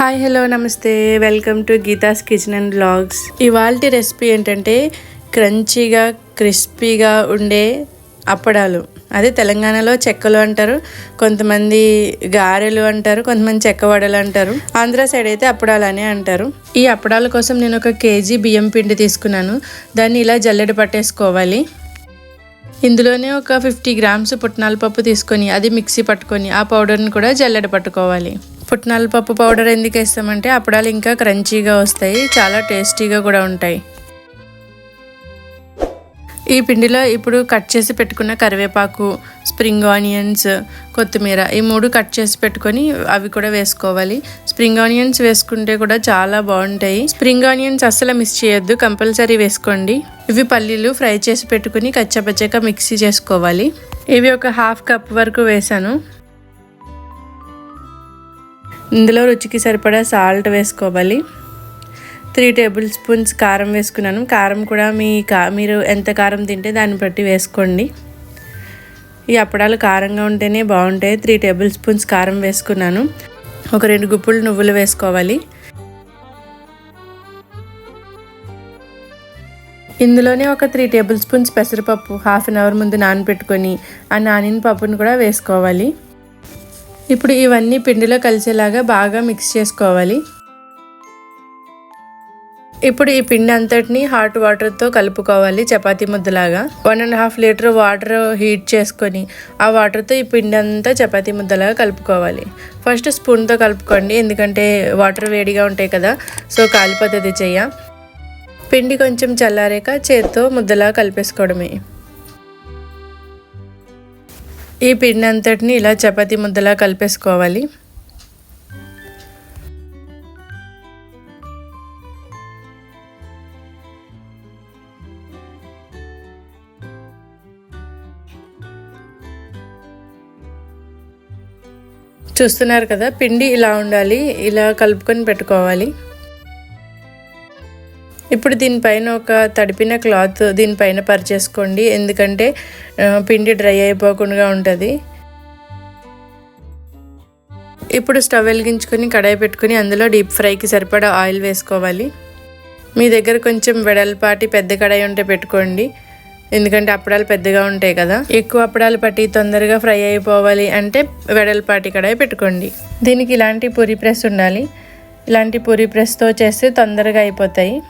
Hi hello నమస్తే. Welcome to Geetha's kitchen and blogs ఇవాళ recipe ఏంటంటే క్రంచీగా క్రిస్పీగా ఉండే అప్పడాలు. అదే తెలంగాణలో చెక్కలు అంటారు కొంతమంది గారెలు అంటారు కొంతమంది చెక్క వడలు అంటారు. ఆంధ్ర సైడ్ అయితే అప్పడాలు అనే అంటారు. ఈ అప్పడాల కోసం నేను ఒక కేజీ బియ్యం పిండి తీసుకున్నాను. దాన్ని ఇలా జల్లెడ పట్టేసుకోవాలి. ఇందులోనే ఒక ఫిఫ్టీ గ్రామ్స్ పుట్నాల పప్పు తీసుకొని అది మిక్సీ పట్టుకొని ఆ పౌడర్ని కూడా జల్లెడ పట్టుకోవాలి. పుట్నాల పప్పు పౌడర్ ఎందుకు వేస్తామంటే అప్పడాలు ఇంకా క్రంచీగా వస్తాయి చాలా టేస్టీగా కూడా ఉంటాయి. ఈ పిండిలో ఇప్పుడు కట్ చేసి పెట్టుకున్న కరివేపాకు స్ప్రింగ్ ఆనియన్స్ కొత్తిమీర ఈ మూడు కట్ చేసి పెట్టుకొని అవి కూడా వేసుకోవాలి. స్ప్రింగ్ ఆనియన్స్ వేసుకుంటే కూడా చాలా బాగుంటాయి. స్ప్రింగ్ ఆనియన్స్ అస్సలు మిస్ చేయొద్దు కంపల్సరీ వేసుకోండి. ఇవి పల్లీలు ఫ్రై చేసి పెట్టుకుని కచ్చపచ్చగా మిక్సీ చేసుకోవాలి. ఇవి ఒక హాఫ్ కప్ వరకు వేసాను. ఇందులో రుచికి సరిపడా సాల్ట్ వేసుకోవాలి. త్రీ టేబుల్ స్పూన్స్ కారం వేసుకున్నాను. కారం కూడా మీ కా మీరు ఎంత కారం తింటే దాన్ని బట్టి వేసుకోండి. ఈ అప్పడాలు కారంగా ఉంటేనే బాగుంటాయి. త్రీ టేబుల్ స్పూన్స్ కారం వేసుకున్నాను. ఒక రెండు గుప్పులు నువ్వులు వేసుకోవాలి. ఇందులోనే ఒక త్రీ టేబుల్ స్పూన్స్ పెసరపప్పు హాఫ్ అన్ అవర్ ముందు నానబెట్టుకొని ఆ నానిన పప్పును కూడా వేసుకోవాలి. ఇప్పుడు ఇవన్నీ పిండిలో కలిసేలాగా బాగా మిక్స్ చేసుకోవాలి. ఇప్పుడు ఈ పిండి అంతటిని హాట్ వాటర్తో కలుపుకోవాలి చపాతీ ముద్దలాగా. One and half litre water heat చేసుకొని ఆ వాటర్తో ఈ పిండి అంతా చపాతీ ముద్దలాగా కలుపుకోవాలి. ఫస్ట్ స్పూన్తో కలుపుకోండి ఎందుకంటే వాటర్ వేడిగా ఉంటాయి కదా సో కాలిపోతుంది చెయ్య. పిండి కొంచెం చల్లారాక చేత్తో ముద్దలా కలిపేసుకోవడమే. ఈ పిండి అంతటిని ఇలా చపాతి ముద్దలా కలిపేసుకోవాలి. చూస్తున్నారు కదా పిండి ఇలా ఉండాలి ఇలా కలుపుకొని పెట్టుకోవాలి. ఇప్పుడు దీనిపైన ఒక తడిపిన క్లాత్ దీనిపైన పరిచేసుకోండి. ఎందుకంటే పిండి డ్రై అయిపోకుండా ఉంటుంది. ఇప్పుడు స్టవ్ వెలిగించుకొని కడాయి పెట్టుకుని అందులో డీప్ ఫ్రైకి సరిపడా ఆయిల్ వేసుకోవాలి. మీ దగ్గర కొంచెం వెడల్పాటి పెద్ద కడాయి ఉంటే పెట్టుకోండి. ఎందుకంటే అప్పడాలు పెద్దగా ఉంటాయి కదా. ఎక్కువ అప్పడాలు పట్టి తొందరగా ఫ్రై అయిపోవాలి అంటే వెడల్పాటి కడాయి పెట్టుకోండి. దీనికి ఇలాంటి పూరి ప్రెస్ ఉండాలి. ఇలాంటి పూరి ప్రెస్తో చేస్తే తొందరగా అయిపోతాయి.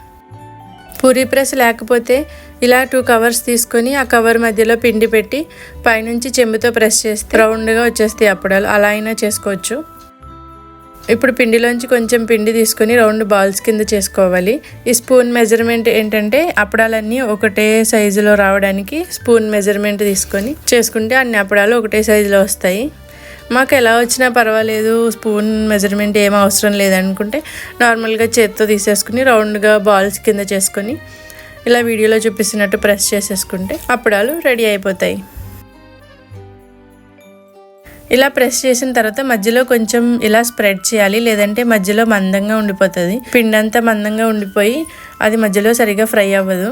పూరీ ప్రెస్ లేకపోతే ఇలా టూ కవర్స్ తీసుకొని ఆ కవర్ మధ్యలో పిండి పెట్టి పైనుంచి చెంబుతో ప్రెస్ చేస్తే రౌండ్గా వచ్చేస్తాయి అప్పడాలు. అలా అయినా చేసుకోవచ్చు. ఇప్పుడు పిండిలోంచి కొంచెం పిండి తీసుకొని రౌండ్ బాల్స్ కింద చేసుకోవాలి. ఈ స్పూన్ మెజర్మెంట్ ఏంటంటే అప్పడాలన్నీ ఒకటే సైజులో రావడానికి స్పూన్ మెజర్మెంట్ తీసుకొని చేసుకుంటే అన్ని అప్పడాలు ఒకటే సైజులో వస్తాయి. మాకు ఎలా వచ్చినా పర్వాలేదు స్పూన్ మెజర్మెంట్ ఏం అవసరం లేదనుకుంటే నార్మల్గా చేత్తో తీసేసుకుని రౌండ్గా బాల్స్ కింద చేసుకొని ఇలా వీడియోలో చూపిస్తున్నట్టు ప్రెస్ చేసేసుకుంటే అప్పడాలు రెడీ అయిపోతాయి. ఇలా ప్రెస్ చేసిన తర్వాత మధ్యలో కొంచెం ఇలా స్ప్రెడ్ చేయాలి లేదంటే మధ్యలో మందంగా ఉండిపోతుంది. పిండి అంతా మందంగా ఉండిపోయి అది మధ్యలో సరిగా ఫ్రై అవ్వదు.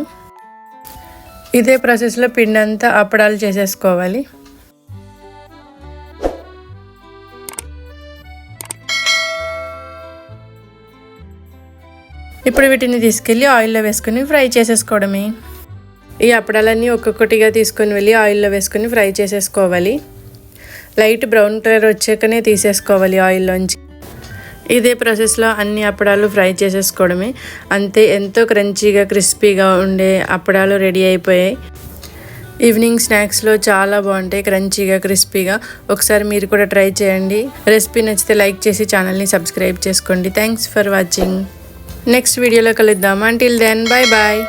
ఇదే ప్రాసెస్లో పిండి అంతా అప్పడాలు చేసేసుకోవాలి. ఇప్పుడు వీటిని తీసుకెళ్ళి ఆయిల్లో వేసుకొని ఫ్రై చేసేసుకోవడమే. ఈ అప్పడాలన్నీ ఒక్కొక్కటిగా తీసుకొని వెళ్ళి ఆయిల్లో వేసుకొని ఫ్రై చేసేసుకోవాలి. లైట్ బ్రౌన్ కలర్ వచ్చాకనే తీసేసుకోవాలి ఆయిల్లోంచి. ఇదే ప్రాసెస్లో అన్ని అప్పడాలు ఫ్రై చేసేసుకోవడమే. అంతే ఎంతో క్రంచీగా క్రిస్పీగా ఉండే అప్పడాలు రెడీ అయిపోయాయి. ఈవినింగ్ స్నాక్స్లో చాలా బాగుంటాయి క్రంచీగా క్రిస్పీగా. ఒకసారి మీరు కూడా ట్రై చేయండి. రెసిపీ నచ్చితే లైక్ చేసి ఛానల్ని సబ్స్క్రైబ్ చేసుకోండి. Thanks for watching. నెక్స్ట్ వీడియోలో కలుద్దాం. Until then bye bye